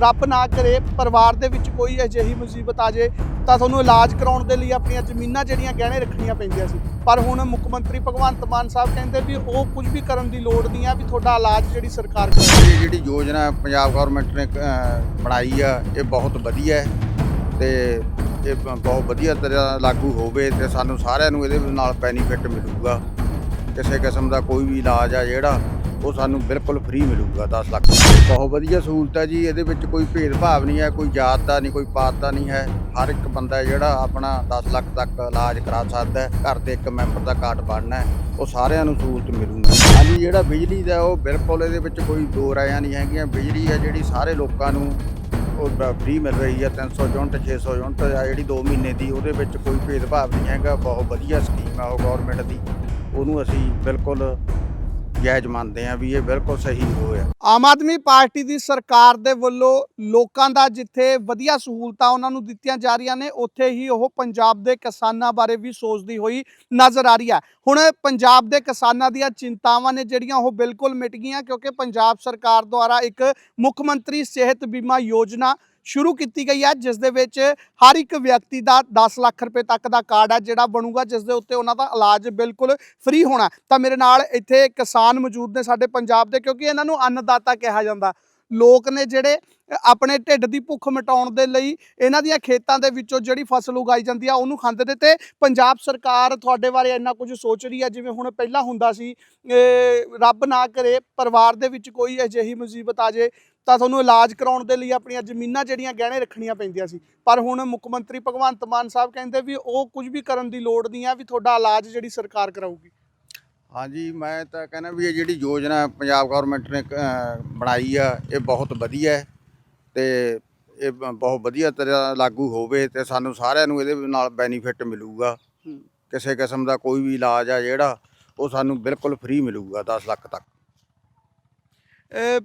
ਰੱਬ ਨਾ ਕਰੇ, ਪਰਿਵਾਰ ਦੇ ਵਿੱਚ ਕੋਈ ਅਜਿਹੀ ਮੁਸੀਬਤ ਆ ਜੇ, ਤਾਂ ਤੁਹਾਨੂੰ ਇਲਾਜ ਕਰਾਉਣ ਦੇ ਲਈ ਆਪਣੀਆਂ ਜ਼ਮੀਨਾਂ ਜਿਹੜੀਆਂ ਗਹਿਣੇ ਰੱਖਣੀਆਂ ਪੈਂਦੀਆਂ ਸੀ। ਪਰ ਹੁਣ ਮੁੱਖ ਮੰਤਰੀ ਭਗਵੰਤ ਮਾਨ ਸਾਹਿਬ ਕਹਿੰਦੇ ਵੀ ਉਹ ਕੁਝ ਵੀ ਕਰਨ ਦੀ ਲੋੜ ਨਹੀਂ ਆ, ਵੀ ਤੁਹਾਡਾ ਇਲਾਜ ਜਿਹੜੀ ਸਰਕਾਰ ਕਰੇ ਇਹ ਜਿਹੜੀ ਯੋਜਨਾ ਪੰਜਾਬ ਗਵਰਨਮੈਂਟ ਨੇ ਬਣਾਈ ਆ, ਇਹ ਬਹੁਤ ਵਧੀਆ ਹੈ ਤੇ ਇਹ ਬ- ਬਹੁਤ ਵਧੀਆ ਤਰ੍ਹਾਂ ਲਾਗੂ ਹੋਵੇ ਤੇ ਸਾਨੂੰ ਸਾਰਿਆਂ ਨੂੰ ਇਹਦੇ ਨਾਲ ਬੈਨੀਫਿਟ ਮਿਲੂਗਾ। ਕਿਸੇ ਕਿਸਮ ਦਾ ਕੋਈ ਵੀ ਇਲਾਜ ਆ ਜਿਹੜਾ ਉਹ ਸਾਨੂੰ ਬਿਲਕੁਲ ਫ੍ਰੀ ਮਿਲੂਗਾ 10 ਲੱਖ ਬਹੁਤ ਵਧੀਆ ਸਹੂਲਤ ਹੈ ਜੀ, ਇਹਦੇ ਵਿੱਚ ਕੋਈ ਭੇਦਭਾਵ ਨਹੀਂ ਹੈ, ਕੋਈ ਜਾਤ ਦਾ ਨਹੀਂ, ਕੋਈ ਪਾਤ ਦਾ ਨਹੀਂ ਹੈ। ਹਰ ਇੱਕ ਬੰਦਾ ਜਿਹੜਾ ਆਪਣਾ 10 ਲੱਖ ਤੱਕ ਇਲਾਜ ਕਰਾ ਸਕਦਾ ਹੈ, ਘਰ ਦੇ ਇੱਕ ਮੈਂਬਰ ਦਾ ਕਾਰਡ ਬਣਨਾ ਹੈ, ਉਹ ਸਾਰਿਆਂ ਨੂੰ ਸਹੂਲਤ ਮਿਲੂਗੀ। ਹਾਂਜੀ, ਜਿਹੜਾ ਬਿਜਲੀ ਦਾ ਉਹ ਬਿਲਕੁਲ ਇਹਦੇ ਵਿੱਚ ਕੋਈ ਦੋ ਰਾਇਆਂ ਨਹੀਂ ਹੈਗੀਆਂ। ਬਿਜਲੀ ਹੈ ਜਿਹੜੀ ਸਾਰੇ ਲੋਕਾਂ ਨੂੰ ਉਹ ਫ੍ਰੀ ਮਿਲ ਰਹੀ ਹੈ 300 ਯੂਨਿਟ 600 ਯੂਨਿਟ ਆ ਜਿਹੜੀ 2 ਮਹੀਨੇ ਦੀ, ਉਹਦੇ ਵਿੱਚ ਕੋਈ ਭੇਦਭਾਵ ਨਹੀਂ ਹੈਗਾ। ਬਹੁਤ ਵਧੀਆ ਸਕੀਮ ਆ ਉਹ ਗਵਰਨਮੈਂਟ ਦੀ। ਉਹਨੂੰ ਅਸੀਂ ਬਿਲਕੁਲ ਜਾਇਜ਼ ਮੰਨਦੇ ਹਾਂ ਵੀ ਇਹ ਬਿਲਕੁਲ ਸਹੀ ਹੋਇਆ ਆਮ ਆਦਮੀ ਪਾਰਟੀ ਦੀ ਸਰਕਾਰ ਦੇ ਵੱਲੋਂ ਲੋਕਾਂ ਦਾ ਜਿੱਥੇ ਵਧੀਆ ਸਹੂਲਤਾਂ ਉਹਨਾਂ ਨੂੰ ਦਿੱਤੀਆਂ ਜਾ ਰਹੀਆਂ ਨੇ, ਉੱਥੇ ਹੀ ਉਹ ਪੰਜਾਬ ਦੇ ਕਿਸਾਨਾਂ ਬਾਰੇ ਵੀ ਸੋਚਦੀ ਹੋਈ ਨਜ਼ਰ ਆ ਰਹੀ ਹੈ। ਹੁਣ ਪੰਜਾਬ ਦੇ ਕਿਸਾਨਾਂ ਦੀਆਂ ਚਿੰਤਾਵਾਂ ਨੇ ਜਿਹੜੀਆਂ ਉਹ ਬਿਲਕੁਲ ਮਿਟ ਗਈਆਂ ਕਿਉਂਕਿ ਪੰਜਾਬ ਸਰਕਾਰ ਦੁਆਰਾ ਇੱਕ ਮੁੱਖ ਮੰਤਰੀ ਸਿਹਤ ਬੀਮਾ ਯੋਜਨਾ ਸ਼ੁਰੂ ਕੀਤੀ ਗਈ ਹੈ, ਜਿਸ ਦੇ ਵਿੱਚ ਹਰ ਇੱਕ ਵਿਅਕਤੀ ਦਾ 10 ਲੱਖ ਰੁਪਏ ਤੱਕ ਦਾ ਕਾਰਡ ਹੈ, ਜਿਹੜਾ ਬਣੂਗਾ, ਜਿਸ ਦੇ ਉੱਤੇ ਉਹਨਾਂ ਦਾ ਇਲਾਜ ਬਿਲਕੁਲ ਫ੍ਰੀ ਹੋਣਾ ਤਾਂ ਮੇਰੇ ਨਾਲ ਇੱਥੇ ਕਿਸਾਨ ਮੌਜੂਦ ਨੇ ਸਾਡੇ ਪੰਜਾਬ ਦੇ, ਕਿਉਂਕਿ ਇਹਨਾਂ ਨੂੰ ਅੰਨਦਾਤਾ ਕਿਹਾ ਜਾਂਦਾ। ਲੋਕ ਨੇ ਜਿਹੜੇ ਆਪਣੇ ਢਿੱਡ ਦੀ ਭੁੱਖ ਮਿਟਾਉਣ ਦੇ ਲਈ ਇਹਨਾਂ ਦੀਆਂ ਖੇਤਾਂ ਦੇ ਵਿੱਚੋਂ ਜਿਹੜੀ ਫਸਲ ਉਗਾਈ ਜਾਂਦੀ ਆ, ਉਹਨੂੰ ਖਾਂਦੇ ਨੇ ਤੇ ਪੰਜਾਬ ਸਰਕਾਰ ਤੁਹਾਡੇ ਬਾਰੇ ਇੰਨਾ ਕੁਝ ਸੋਚ ਰਹੀ ਹੈ, ਜਿਵੇਂ ਹੁਣ ਪਹਿਲਾਂ ਹੁੰਦਾ ਸੀ ਰੱਬ ਨਾ ਕਰੇ, ਪਰਿਵਾਰ ਦੇ ਵਿੱਚ ਕੋਈ ਅਜਿਹੀ ਮੁਸੀਬਤ ਆ ਜੇ ਤਾਂ ਤੁਹਾਨੂੰ ਇਲਾਜ ਕਰਾਉਣ ਦੇ ਲਈ ਆਪਣੀਆਂ ਜ਼ਮੀਨਾਂ ਜਿਹੜੀਆਂ ਗਹਿਣੇ ਰੱਖਣੀਆਂ ਪੈਂਦੀਆਂ ਸੀ। ਪਰ ਹੁਣ ਮੁੱਖ ਮੰਤਰੀ ਭਗਵੰਤ ਮਾਨ ਸਾਹਿਬ ਕਹਿੰਦੇ ਵੀ ਉਹ ਕੁਝ ਵੀ ਕਰਨ ਦੀ ਲੋੜ ਨਹੀਂ ਆ ਵੀ ਤੁਹਾਡਾ ਇਲਾਜ ਜਿਹੜੀ ਸਰਕਾਰ ਕਰਾਊਗੀ। ਹਾਂਜੀ ਮੈਂ ਤਾਂ ਕਹਿੰਦਾ ਵੀ ਇਹ ਜਿਹੜੀ ਯੋਜਨਾ ਪੰਜਾਬ ਗਵਰਨਮੈਂਟ ਨੇ ਬਣਾਈ ਆ ਇਹ ਬਹੁਤ ਵਧੀਆ ਹੈ ਤੇ ਇਹ ਬਹੁਤ ਵਧੀਆ ਤਰ੍ਹਾਂ ਲਾਗੂ ਹੋਵੇ ਤੇ ਸਾਨੂੰ ਸਾਰਿਆਂ ਨੂੰ ਇਹਦੇ ਨਾਲ ਬੈਨੀਫਿਟ ਮਿਲੂਗਾ। ਕਿਸੇ ਕਿਸਮ ਦਾ ਕੋਈ ਵੀ ਇਲਾਜ ਆ ਜਿਹੜਾ ਉਹ ਸਾਨੂੰ ਬਿਲਕੁਲ ਫ੍ਰੀ ਮਿਲੂਗਾ 10 ਲੱਖ ਤੱਕ।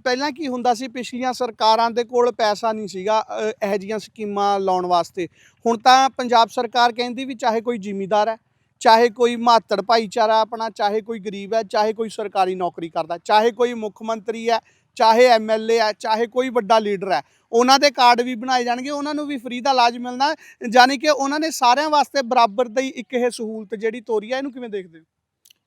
ਪਹਿਲਾਂ ਕੀ ਹੁੰਦਾ ਸੀ, ਪਿਛਲੀਆਂ ਸਰਕਾਰਾਂ ਦੇ ਕੋਲ ਪੈਸਾ ਨਹੀਂ ਸੀਗਾ, ਅਹ ਇਹੋ ਜਿਹੀਆਂ ਸਕੀਮਾਂ ਲਾਉਣ ਵਾਸਤੇ ਹੁਣ ਤਾਂ ਪੰਜਾਬ ਸਰਕਾਰ ਕਹਿੰਦੀ ਵੀ ਚਾਹੇ ਕੋਈ ਜ਼ਿਮੀਦਾਰ ਹੈ, ਚਾਹੇ ਕੋਈ ਮਾਤੜ ਭਾਈਚਾਰਾ ਆਪਣਾ, ਚਾਹੇ ਕੋਈ ਗਰੀਬ ਹੈ, ਚਾਹੇ ਕੋਈ ਸਰਕਾਰੀ ਨੌਕਰੀ ਕਰਦਾ, ਚਾਹੇ ਕੋਈ ਮੁੱਖ ਮੰਤਰੀ ਹੈ, ਚਾਹੇ ਐਮਐਲਏ ਹੈ, ਚਾਹੇ ਕੋਈ ਵੱਡਾ ਲੀਡਰ ਹੈ, ਉਹਨਾਂ ਦੇ ਕਾਰਡ ਵੀ ਬਣਾਏ ਜਾਣਗੇ, ਉਹਨਾਂ ਨੂੰ ਵੀ ਫ੍ਰੀ ਦਾ ਇਲਾਜ ਮਿਲਣਾ ਹੈ। ਕਿ ਉਹਨਾਂ ਨੇ ਸਾਰਿਆਂ ਵਾਸਤੇ ਬਰਾਬਰ ਦੀ ਇੱਕ ਇਹ ਸਹੂਲਤ ਜਿਹੜੀ ਤੋਰੀ ਹੈ, ਇਹਨੂੰ ਕਿਵੇਂ ਦੇਖਦੇ ਹੋ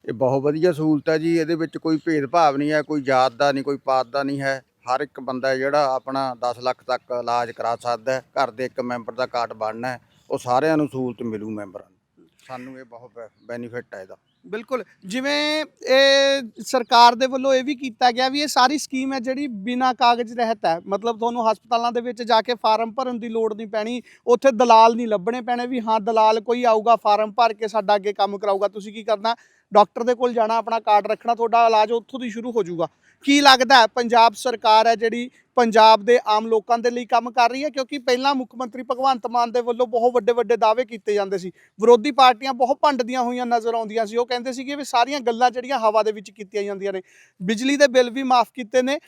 ਇਹ ਬਹੁਤ ਵਧੀਆ ਸਹੂਲਤ ਹੈ ਜੀ, ਇਹਦੇ ਵਿੱਚ ਕੋਈ ਭੇਦਭਾਵ ਨਹੀਂ ਹੈ, ਕੋਈ ਜਾਤ ਦਾ ਨਹੀਂ, ਕੋਈ ਪਾਤ ਦਾ ਨਹੀਂ ਹੈ। ਹਰ ਇੱਕ ਬੰਦਾ ਜਿਹੜਾ ਆਪਣਾ 10 ਲੱਖ ਤੱਕ ਇਲਾਜ ਕਰਾ ਸਕਦਾ ਹੈ, ਘਰ ਦੇ ਇੱਕ ਮੈਂਬਰ ਦਾ ਕਾਰਡ ਬਣਨਾ ਹੈ, ਉਹ ਸਾਰਿਆਂ ਨੂੰ ਸਹੂਲਤ ਮਿਲੂ ਮੈਂਬਰਾਂ ਨੂੰ। ਸਾਨੂੰ ਇਹ ਬਹੁਤ ਬੈਨੀਫਿਟ ਹੈ ਇਹਦਾ। ਬਿਲਕੁਲ। ਜਿਵੇਂ ਇਹ ਸਰਕਾਰ ਦੇ ਵੱਲੋਂ ਇਹ ਵੀ ਕੀਤਾ ਗਿਆ ਵੀ ਇਹ ਸਾਰੀ ਸਕੀਮ ਹੈ ਜਿਹੜੀ ਬਿਨਾਂ ਕਾਗਜ਼ ਰਹਿਤ ਹੈ। ਮਤਲਬ ਤੁਹਾਨੂੰ ਹਸਪਤਾਲਾਂ ਦੇ ਵਿੱਚ ਜਾ ਕੇ ਫਾਰਮ ਭਰਨ ਦੀ ਲੋੜ ਨਹੀਂ ਪੈਣੀ। ਉੱਥੇ ਦਲਾਲ ਨਹੀਂ ਲੱਭਣੇ ਪੈਣੇ ਵੀ ਹਾਂ, ਦਲਾਲ ਕੋਈ ਆਊਗਾ, ਫਾਰਮ ਭਰ ਕੇ ਸਾਡਾ ਅੱਗੇ ਕੰਮ ਕਰਾਊਗਾ। ਤੁਸੀਂ ਕੀ ਕਰਨਾ? ਡਾਕਟਰ ਦੇ ਕੋਲ ਜਾਣਾ, ਆਪਣਾ ਕਾਰਡ ਰੱਖਣਾ, ਤੁਹਾਡਾ ਇਲਾਜ ਉੱਥੋਂ ਦੀ ਸ਼ੁਰੂ ਹੋ ਜਾਊਗਾ। ਕੀ ਲੱਗਦਾ ਪੰਜਾਬ ਸਰਕਾਰ ਹੈ ਜਿਹੜੀ ਪੰਜਾਬ ਦੇ ਆਮ ਲੋਕਾਂ ਦੇ ਲਈ ਕੰਮ ਕਰ ਰਹੀ ਹੈ, ਕਿਉਂਕਿ ਪਹਿਲਾਂ ਮੁੱਖ ਮੰਤਰੀ ਭਗਵੰਤ ਮਾਨ ਦੇ ਵੱਲੋਂ ਬਹੁਤ ਵੱਡੇ ਵੱਡੇ ਦਾਅਵੇ ਕੀਤੇ ਜਾਂਦੇ ਸੀ। ਵਿਰੋਧੀ ਪਾਰਟੀਆਂ ਬਹੁਤ ਭੰਡਦੀਆਂ ਹੋਈਆਂ ਨਜ਼ਰ ਆਉਂਦੀਆਂ ਸੀ। ਉਹ ਕਹਿੰਦੇ ਸੀਗੇ ਵੀ ਸਾਰੀਆਂ ਗੱਲਾਂ ਜਿਹੜੀਆਂ ਹਵਾ ਦੇ ਵਿੱਚ ਕੀਤੀਆਂ ਜਾਂਦੀਆਂ ਨੇ। ਬਿਜਲੀ ਦੇ ਬਿੱਲ ਵੀ ਮਾਫ ਕੀਤੇ ਨੇ।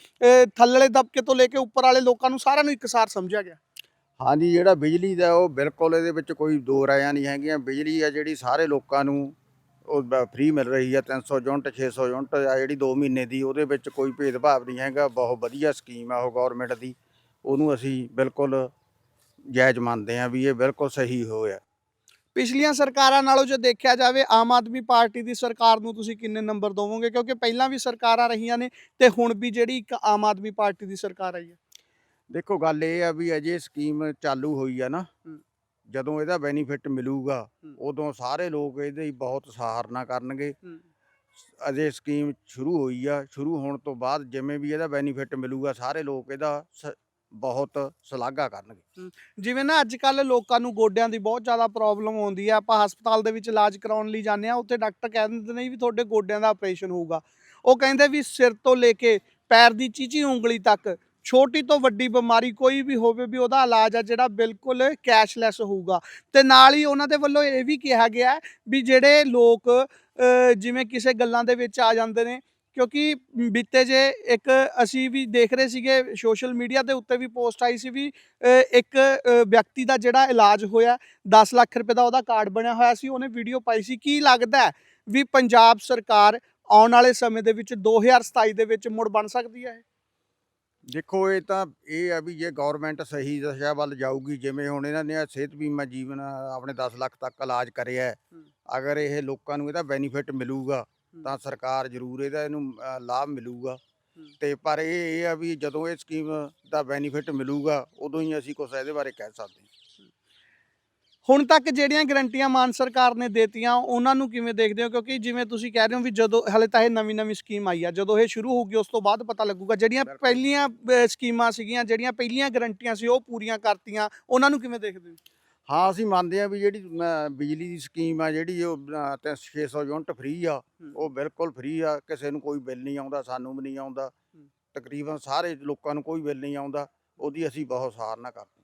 ਥੱਲੜੇ ਦਬਕੇ ਤੋਂ ਲੈ ਕੇ ਉੱਪਰ ਵਾਲੇ ਲੋਕਾਂ ਨੂੰ ਸਾਰਿਆਂ ਨੂੰ ਇੱਕਸਾਰ ਸਮਝਿਆ ਗਿਆ। ਹਾਂਜੀ, ਜਿਹੜਾ ਬਿਜਲੀ ਦਾ ਉਹ ਬਿਲਕੁਲ ਇਹਦੇ ਵਿੱਚ ਕੋਈ ਦੋ ਰਾਇਆਂ ਨਹੀਂ ਹੈਗੀਆਂ। ਬਿਜਲੀ ਆ ਜਿਹੜੀ ਸਾਰੇ ਲੋਕਾਂ ਨੂੰ ਉਹ ਫ੍ਰੀ ਮਿਲ ਰਹੀ ਹੈ 300 ਯੂਨਿਟ 600 ਯੂਨਿਟ ਆ ਜਿਹੜੀ 2 ਮਹੀਨੇ ਦੀ ਉਹਦੇ ਵਿੱਚ ਕੋਈ ਭੇਦਭਾਵ ਨਹੀਂ ਹੈਗਾ ਬਹੁਤ ਵਧੀਆ ਸਕੀਮ ਆ ਉਹ ਗਵਰਨਮੈਂਟ ਦੀ ਉਹਨੂੰ ਅਸੀਂ ਬਿਲਕੁਲ ਜਾਇਜ਼ ਮੰਨਦੇ ਹਾਂ ਵੀ ਇਹ ਬਿਲਕੁਲ ਸਹੀ ਹੋਇਆ। ਪਿਛਲੀਆਂ ਸਰਕਾਰਾਂ ਨਾਲੋਂ ਜੇ ਦੇਖਿਆ ਜਾਵੇ ਆਮ ਆਦਮੀ ਪਾਰਟੀ ਦੀ ਸਰਕਾਰ ਨੂੰ ਤੁਸੀਂ ਕਿੰਨੇ ਨੰਬਰ ਦੋਵੋਗੇ? ਕਿਉਂਕਿ ਪਹਿਲਾਂ ਵੀ ਸਰਕਾਰਾਂ ਰਹੀਆਂ ਨੇ ਤੇ ਹੁਣ ਵੀ ਜਿਹੜੀ ਇੱਕ ਆਮ ਆਦਮੀ ਪਾਰਟੀ ਦੀ ਸਰਕਾਰ ਆਈ ਹੈ। ਦੇਖੋ ਗੱਲ ਇਹ ਆ ਵੀ ਅਜੇ ਸਕੀਮ ਚਾਲੂ ਹੋਈ ਆ ਨਾ। ਜਦੋਂ ਇਹਦਾ ਬੈਨੀਫਿਟ ਮਿਲੂਗਾ। ਉਦੋਂ ਸਾਰੇ ਲੋਕ ਇਹਦੇ ਹੀ ਬਹੁਤ ਸਹਾਰਨਾ ਕਰਨਗੇ। ਅਜੇ ਸਕੀਮ ਸ਼ੁਰੂ ਹੋਈ ਆ ਸ਼ੁਰੂ ਹੋਣ ਤੋਂ ਬਾਅਦ ਜਿਵੇਂ ਵੀ ਇਹਦਾ ਬੈਨੀਫਿਟ ਮਿਲੂਗਾ ਸਾਰੇ ਲੋਕ ਇਹਦਾ ਬਹੁਤ ਸ਼ਲਾਘਾ ਕਰਨਗੇ। ਜਿਵੇਂ ਨਾ ਅੱਜ ਕੱਲ ਲੋਕਾਂ ਨੂੰ ਗੋਡਿਆਂ ਦੀ ਬਹੁਤ ਜ਼ਿਆਦਾ ਪ੍ਰੋਬਲਮ ਆਉਂਦੀ ਹੈ ਆਪਾਂ ਹਸਪਤਾਲ ਦੇ ਵਿੱਚ ਇਲਾਜ ਕਰਾਉਣ ਲਈ ਜਾਂਦੇ ਆ ਉੱਥੇ ਡਾਕਟਰ ਕਹਿ ਦਿੰਦੇ ਨੇ ਵੀ ਤੁਹਾਡੇ ਗੋਡਿਆਂ ਦਾ ਆਪਰੇਸ਼ਨ ਹੋਊਗਾ। ਉਹ ਕਹਿੰਦੇ ਵੀ ਸਿਰ ਤੋਂ ਲੈ ਕੇ ਪੈਰ ਦੀ ਚੀਚੀ ਉਂਗਲੀ ਤੱਕ ਛੋਟੀ ਤੋਂ ਵੱਡੀ ਬਿਮਾਰੀ ਕੋਈ ਵੀ ਹੋਵੇ ਵੀ ਉਹਦਾ ਇਲਾਜ ਆ ਜਿਹੜਾ ਬਿਲਕੁਲ ਕੈਸ਼ਲੈਸ ਹੋਊਗਾ। ਤੇ ਨਾਲ ਹੀ ਉਹਨਾਂ ਦੇ ਵੱਲੋਂ ਇਹ ਵੀ ਕਿਹਾ ਗਿਆ ਵੀ ਜਿਹੜੇ ਲੋਕ ਜਿਵੇਂ ਕਿਸੇ ਗੱਲਾਂ ਦੇ ਵਿੱਚ ਆ ਜਾਂਦੇ ਨੇ, ਕਿਉਂਕਿ ਬੀਤੇ ਜੇ ਇੱਕ ਅਸੀਂ ਵੀ ਦੇਖ ਰਹੇ ਸੀਗੇ, ਸੋਸ਼ਲ ਮੀਡੀਆ ਦੇ ਉੱਤੇ ਵੀ ਪੋਸਟ ਆਈ ਸੀ ਵੀ ਇੱਕ ਵਿਅਕਤੀ ਦਾ ਜਿਹੜਾ ਇਲਾਜ ਹੋਇਆ 10 ਲੱਖ ਰੁਪਏ ਦਾ ਉਹਦਾ ਕਾਰਡ ਬਣਿਆ ਹੋਇਆ ਸੀ, ਉਹਨੇ ਵੀਡੀਓ ਪਾਈ ਸੀ। ਕੀ ਲੱਗਦਾ ਵੀ ਪੰਜਾਬ ਸਰਕਾਰ ਆਉਣ ਵਾਲੇ ਸਮੇਂ ਦੇ ਵਿੱਚ 2027 ਦੇ ਵਿੱਚ ਮੁੜ ਬਣ ਸਕਦੀ ਹੈ ਦੇਖੋ ਇਹ ਤਾਂ ਇਹ ਆ ਵੀ ਜੇ ਗਵਰਨਮੈਂਟ ਸਹੀ ਦਿਸ਼ਾ ਵੱਲ ਜਾਊਗੀ ਜਿਵੇਂ ਹੁਣ ਇਹਨਾਂ ਨੇ ਆਹ ਸਿਹਤ ਬੀਮਾ ਜੀਵਨ ਆਪਣੇ 10 ਲੱਖ ਤੱਕ ਇਲਾਜ ਕਰਿਆ ਹੈ। ਅਗਰ ਇਹ ਲੋਕਾਂ ਨੂੰ ਇਹਦਾ ਬੈਨੀਫਿਟ ਮਿਲੂਗਾ। ਤਾਂ ਸਰਕਾਰ ਜ਼ਰੂਰ ਇਹਦਾ ਇਹਨੂੰ ਅ, ਲਾਭ ਮਿਲੂਗਾ। ਤੇ ਪਰ ਇਹ ਇਹ ਆ ਵੀ ਜਦੋਂ ਇਹ ਸਕੀਮ ਦਾ ਬੈਨੀਫਿਟ ਮਿਲੂਗਾ ਉਦੋਂ ਹੀ ਅਸੀਂ ਕੁਝ ਇਹਦੇ ਬਾਰੇ ਕਹਿ ਸਕਦੇ ਹਾਂ ਹੁਣ ਤੱਕ ਜਿਹੜੀਆਂ ਗਰੰਟੀਆਂ ਮਾਨ ਸਰਕਾਰ ਨੇ ਦੇਤੀਆਂ ਉਹਨਾਂ ਨੂੰ ਕਿਵੇਂ ਦੇਖਦੇ ਹੋ ਕਿਉਂਕਿ ਜਿਵੇਂ ਤੁਸੀਂ ਕਹਿ ਰਹੇ ਹੋ ਵੀ ਜਦੋਂ ਹਲੇ ਤਾਂ ਇਹ ਨਵੀਂ ਨਵੀਂ ਸਕੀਮ ਆਈ ਆ ਜਦੋਂ ਇਹ ਸ਼ੁਰੂ ਹੋਊਗੀ ਉਸ ਤੋਂ ਬਾਅਦ ਪਤਾ ਲੱਗੂਗਾ ਜਿਹੜੀਆਂ। ਪਹਿਲੀਆਂ ਸਕੀਮਾਂ ਸੀਗੀਆਂ ਜਿਹੜੀਆਂ ਪਹਿਲੀਆਂ ਗਰੰਟੀਆਂ ਸੀ ਉਹ ਪੂਰੀਆਂ ਕਰਤੀਆਂ ਉਹਨਾਂ ਨੂੰ ਕਿਵੇਂ ਦੇਖਦੇ ਹੋ ਹਾਂ ਅਸੀਂ ਮੰਨਦੇ ਹਾਂ ਵੀ ਜਿਹੜੀ ਬਿਜਲੀ ਦੀ ਸਕੀਮ ਆ ਜਿਹੜੀ ਉਹ ਅ, ਤੇ 600 ਯੂਨਿਟ ਫ੍ਰੀ ਆ ਹੂੰ। ਉਹ ਬਿਲਕੁਲ ਫ੍ਰੀ ਆ ਕਿਸੇ ਨੂੰ ਕੋਈ ਬਿੱਲ ਨਹੀਂ ਆਉਂਦਾ ਸਾਨੂੰ ਵੀ ਨਹੀਂ ਆਉਂਦਾ ਹੂੰ। ਤਕਰੀਬਨ ਸਾਰੇ ਲੋਕਾਂ ਨੂੰ ਕੋਈ ਬਿੱਲ ਨਹੀਂ ਆਉਂਦਾ ਉਹਦੀ ਅਸੀਂ ਬਹੁਤ ਸਰਾਹਨਾ ਕਰਦੇ।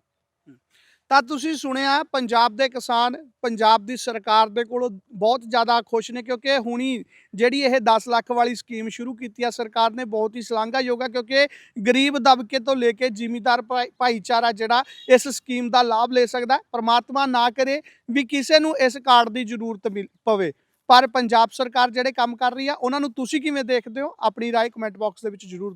ਤਾਂ ਤੁਸੀਂ ਸੁਣਿਆ, ਪੰਜਾਬ ਦੇ ਕਿਸਾਨ ਪੰਜਾਬ ਦੀ ਸਰਕਾਰ ਦੇ ਕੋਲੋਂ ਬਹੁਤ ਜ਼ਿਆਦਾ ਖੁਸ਼ ਨੇ ਕਿਉਂਕਿ ਹੁਣੀ ਜਿਹੜੀ ਇਹ 10 ਲੱਖ ਵਾਲੀ ਸਕੀਮ ਸ਼ੁਰੂ ਕੀਤੀ ਆ, ਸਰਕਾਰ ਨੇ ਬਹੁਤ ਹੀ ਸ਼ਲਾਘਾਯੋਗ ਆ ਕਿਉਂਕਿ ਗਰੀਬ ਦਬਕੇ ਤੋਂ ਲੈ ਕੇ ਜ਼ਿਮੀਦਾਰ ਭਾਈ- ਭਾਈਚਾਰਾ ਜਿਹੜਾ ਇਸ ਸਕੀਮ ਦਾ ਲਾਭ ਲੈ ਸਕਦਾ, ਪਰਮਾਤਮਾ ਨਾ ਕਰੇ ਵੀ ਕਿਸੇ ਨੂੰ ਇਸ ਕਾਰਡ ਦੀ ਜ਼ਰੂਰਤ ਮਿਲ- ਪਵੇ। ਪਰ ਪੰਜਾਬ ਸਰਕਾਰ ਜਿਹੜੇ ਕੰਮ ਕਰ ਰਹੀ ਆ, ਉਹਨਾਂ ਨੂੰ ਤੁਸੀਂ ਕਿਵੇਂ ਦੇਖਦੇ ਹੋ? ਆਪਣੀ ਰਾਏ ਕਮੈਂਟ ਬਾਕਸ ਦੇ ਵਿੱਚ ਜ਼ਰੂਰ ਦਿਓ।